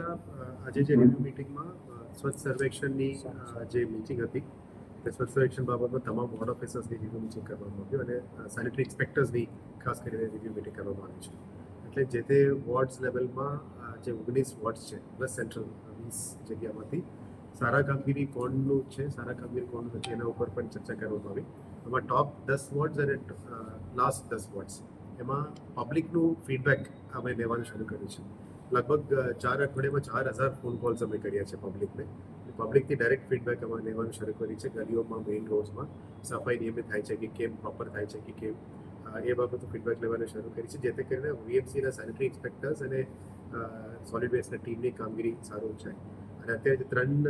આજે જે રિવ્યુ મિટિંગમાં સ્વચ્છ સર્વેક્ષણની જે મિટિંગ હતી, તે સ્વચ્છ સર્વેક્ષણ બાબતમાં તમામ વોર્ડ ઓફિસર્સની રિવ્યુ મિટિંગ કરવામાં આવ્યું અને સેનિટરી ઇન્સ્પેક્ટર્સની ખાસ કરીને રિવ્યુ મિટિંગ કરવામાં આવી છે. એટલે જે તે વોર્ડ્સ લેવલમાં જે ઓગણીસ વોર્ડ્સ છે પ્લસ સેન્ટ્રલ વીસ જગ્યામાંથી, સારા કામગીરી કોણનું છે, સારા કામગીરી કોણનું નથી, એના ઉપર પણ ચર્ચા કરવામાં આવી. એમાં ટોપ દસ વોર્ડ્સ અને લાસ્ટ દસ વોર્ડ્સ એમાં પબ્લિકનું ફીડબેક અમે લેવાનું શરૂ કર્યું છે. લગભગ ચાર અઠવાડિયામાં ચાર હજાર ફોન કોલ્સ અમે કર્યા છે પબ્લિકને પબ્લિકથી ડાયરેક્ટ ફીડબેક અમે લેવાનું શરૂ કરી છે ગલીઓમાં મેઇન રોડ્સમાં સફાઈ નિયમિત થાય છે કે કેમ પ્રોપર થાય છે કે કેમ. એ બાબતનું ફીડબેક લેવાનું શરૂ કરી છે, જેથી કરીને વીએમસીના સેનિટરી ઇન્સ્પેક્ટર્સ અને સોલિડ વેસ્ટના ટીમની કામગીરી સારું છે અને અત્યારે ત્રણ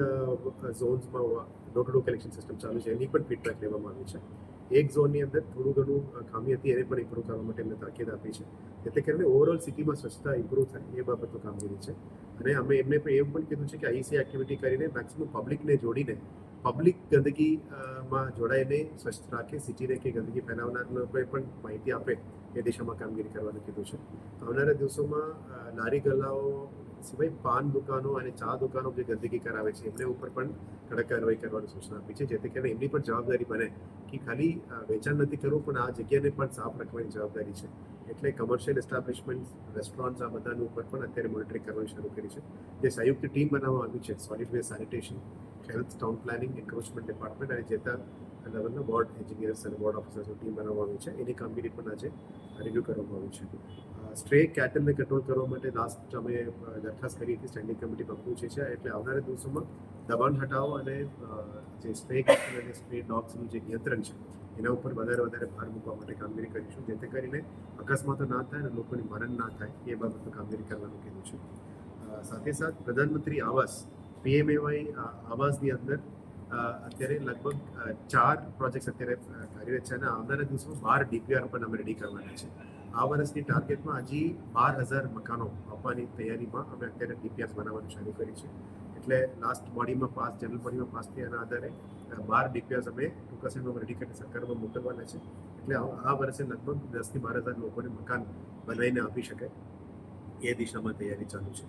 ઝોન્સમાં door to door collection system ચાલુ છે, એની પણ ફીડબેક લેવામાં આવી છે. એક ઝોનની અંદર થોડું ઘણું ખામી હતી, એને પણ ઇમ્પ્રૂવ કરવા માટે એમને તાકીદ આપી છે. એટલે કરીને ઓવરઓલ સિટીમાં સ્વચ્છતા ઇમ્પ્રૂવ થાય એ બાબતનું કામગીરી છે. અને અમે એમને પણ એવું પણ કીધું છે કે આઈસી એક્ટિવિટી કરીને મેક્સિમમ પબ્લિકને જોડીને પબ્લિક ગંદકીમાં જોડાઈને સ્વચ્છ રાખે, સિટીને કે ગંદકી ફેલાવનારને પણ માહિતી આપે એ દિશામાં કામગીરી કરવાનું કીધું છે. આવનારા દિવસોમાં નારી લારી ગલ્લાઓ સિવાય પાન દુકાનો અને ચા દુકાનો જે ગંદકી કરાવે છે, એમને ઉપર પણ કડક કાર્યવાહી કરવાની સૂચના આપી છે, જેથી કરીને એમની પણ જવાબદારી બને કે ખાલી વેચાણ નથી કરવું, પણ આ જગ્યાને પણ સાફ રાખવાની જવાબદારી છે. એટલે કમર્શિયલ એસ્ટાબ્લિશમેન્ટ રેસ્ટોરન્ટ્સ આ બધાનું ઉપર પણ અત્યારે મોનિટરિંગ કરવાનું શરૂ કરી છે. જે સંયુક્ત ટીમ બનાવવામાં આવી છે solid waste sanitation health town planning encroachment department અને જેતા લેવલના બોર્ડ એન્જિનિયર્સ અને બોર્ડ ઓફિસર્સની ટીમ બનાવવામાં આવી છે. એની કામગીરી પણ આજે રિવ્યૂ કરવામાં આવી છે. સ્ટ્રે કેટલને કંટ્રોલ કરવા માટે લાસ્ટ અમે દરખાસ્ત કરી હતી સ્ટેન્ડિંગ કમિટી પહોંચી છે. એટલે આવનારા દિવસોમાં દબાણ હટાવો અને જે સ્ટ્રે કેટલ અને સ્ટ્રે ડોગ્સનું જે નિયંત્રણ છે, એના ઉપર વધારે વધારે ભાર મૂકવા માટે કામગીરી કરીશું. જેથી કરીને અકસ્માતો ના થાય અને લોકોની મરણ ના થાય, એ બાબતનું કામગીરી કરવાનું કીધું છે. સાથે સાથ પ્રધાનમંત્રી આવાસ પીએમએવાય આવાસની અંદર અત્યારે લગભગ ચાર પ્રોજેક્ટ્સ અત્યારે કાર્યરત છે અને આવનારા દિવસોમાં બાર ડીપીઆર પણ અમે રેડી કરવાના છે. આ વર્ષની ટાર્ગેટમાં હજી બાર હજાર મકાનો આપવાની તૈયારીમાં અમે અત્યારે ડીપીઆર બનાવવાનું શરૂ કરી છે. એટલે લાસ્ટ બોડીમાં પાસ જનરલ બોડીમાં પાસ થયાના આધારે બાર ડીપીઆર અમે ટૂંકા સમયમાં રેડી કરીને સરકારમાં મોકલવાના છે. એટલે આ વર્ષે લગભગ દસથી બાર હજાર લોકોને મકાન બનાવીને આપી શકાય. એ દિશામાં તૈયારી ચાલુ છે.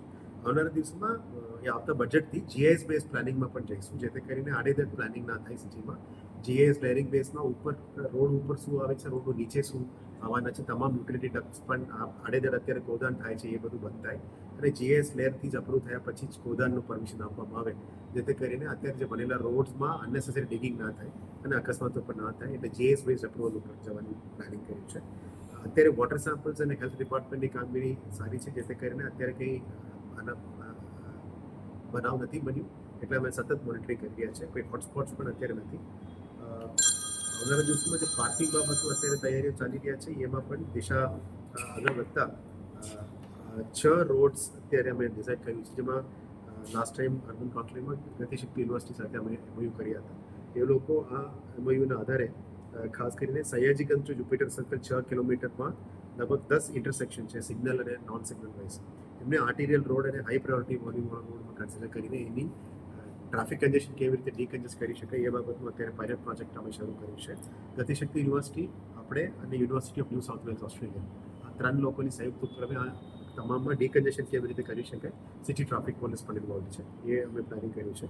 આવનારા દિવસોમાં એ આવતા બજેટથી જીઆઈએસ બેઝ પ્લાનિંગમાં પણ જઈશું, જેથી કરીને આડેધડ પ્લાનિંગ ના થાય સિટીમાં. જીઆઈએસ લેરિંગ બેઝમાં ઉપર રોડ ઉપર શું આવે છે રોડ નીચે શું આવવાના છે, તમામ યુટિલિટી ડક્સ પણ આડેધડ અત્યારે કોદાન થાય છે, એ બધું બંધ થાય અને જીએસ લેયરથી જ અપ્રૂવ થયા પછી જ ગોદાનનું પરમિશન આપવામાં આવે, જેથી કરીને અત્યારે જે બનેલા રોડ્સમાં અનનેસેસરી ડિગિંગ ના થાય અને અકસ્માતો પણ ના થાય, એટલે જીએસ બેઝ અપ્રુવલ ઉપર જવાનું પ્લાનિંગ કર્યું છે. અત્યારે વોટર સેમ્પલ્સ અને હેલ્થ ડિપાર્ટમેન્ટની કામગીરી સારી છે, જેથી કરીને અત્યારે કંઈ આના બનાવ નથી બન્યું. એટલે અમે સતત મોનિટરિંગ કરી રહ્યા છે કોઈ હોટસ્પોટ્સ પણ અત્યારે નથી. આવનારા દિવસોમાં જે પાર્કિંગ બાબતો અત્યારે તૈયારીઓ ચાલી રહ્યા છે, એમાં પણ દિશા આગળ વધતા છ રોડ્સ અત્યારે અમે ડિસાઇડ કર્યું છે, જેમાં લાસ્ટ ટાઈમ અર્બન કાઉન્સિલમાં ગતિશક્તિ યુનિવર્સિટી સાથે અમે એમઓયુ કર્યા હતા. એ લોકો આ એમઓયુના આધારે ખાસ કરીને સયાજીગંજ ટુ જુપિટર સર્કલ છ કિલોમીટરમાં લગભગ દસ ઇન્ટરસેક્શન છે સિગ્નલ અને નોન સિગ્નલ વાઇઝ એમને આર્ટિરિયલ રોડ અને હાઈ પ્રાયોરિટી વોલ્યુમ રોડમાં કન્સિડર કરીને એની ટ્રાફિક કન્જેશન કેવી રીતે ડીકન્જેસ્ટ કરી શકાય એ બાબતમાં અત્યારે પાયલટ પ્રોજેક્ટ અમે શરૂ કર્યું છે. ગતિશક્તિ યુનિવર્સિટી આપણે અને university of New South Wales, Australia. આ ત્રણ લોકોની સંયુક્ત ઉપક્રમે આ તમામમાં ડીકન્જેશન કેવી રીતે કરી શકાય સિટી ટ્રાફિક પોલીસ પણ ઇન્વોલ્વ છે. એ અમે પ્લાનિંગ કર્યું છે.